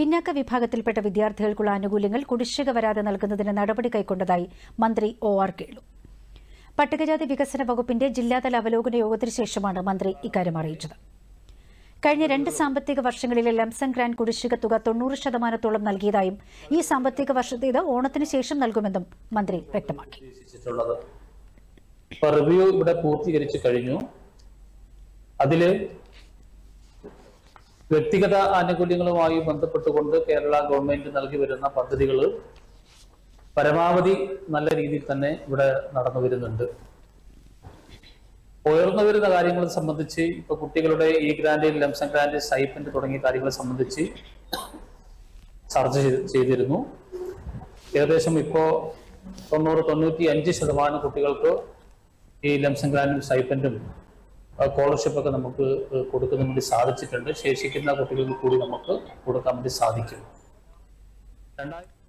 പിന്നാക്ക വിഭാഗത്തിൽപ്പെട്ട വിദ്യാർത്ഥികൾക്കുള്ള ആനുകൂല്യങ്ങൾ കുടിശ്ശിക വരാതെ നൽകുന്നതിന് നടപടി കൈക്കൊണ്ടതായി മന്ത്രി ഒ ആർ കേളു. പട്ടികജാതി വികസന വകുപ്പിന്റെ ജില്ലാതല അവലോകന യോഗത്തിന് ശേഷമാണ് മന്ത്രി ഇക്കാര്യം അറിയിച്ചത്. കഴിഞ്ഞ രണ്ട് സാമ്പത്തിക വർഷങ്ങളിലെ ലംസം ഗ്രാൻഡ് കുടിശ്ശിക തുക തൊണ്ണൂറ് ശതമാനത്തോളം നൽകിയതായും ഈ സാമ്പത്തിക വർഷത്തേത് ഓണത്തിന് ശേഷം നൽകുമെന്നും മന്ത്രി വ്യക്തമാക്കി. റിവ്യൂ ഇവിടെ പൂർത്തീകരിച്ചു കഴിഞ്ഞു. അതിൽ വ്യക്തിഗത ആനുകൂല്യങ്ങളുമായി ബന്ധപ്പെട്ടുകൊണ്ട് കേരള ഗവൺമെന്റ് നൽകി വരുന്ന പദ്ധതികൾ പരമാവധി നല്ല രീതിയിൽ തന്നെ ഇവിടെ നടന്നു വരുന്നുണ്ട്. ഉയർന്നു വരുന്ന കാര്യങ്ങളെ സംബന്ധിച്ച് ഇപ്പൊ കുട്ടികളുടെ e grant lump sum grant stipend തുടങ്ങിയ കാര്യങ്ങളെ സംബന്ധിച്ച് ചർച്ച ചെയ്തിരുന്നു. ഏകദേശം ഇപ്പോ തൊണ്ണൂറ് തൊണ്ണൂറ്റി അഞ്ച് ശതമാനം കുട്ടികൾക്ക് ഈ ലംസം ഗ്രാൻഡും സൈപ്പന്റും സ്കോളർഷിപ്പ് ഒക്കെ നമുക്ക് കൊടുക്കുന്ന വേണ്ടി സാധിച്ചിട്ടുണ്ട്. ശേഷിക്കുന്ന കുട്ടികൾക്ക് കൂടി നമുക്ക് കൊടുക്കാൻ വേണ്ടി സാധിക്കും. രണ്ടായിരത്തി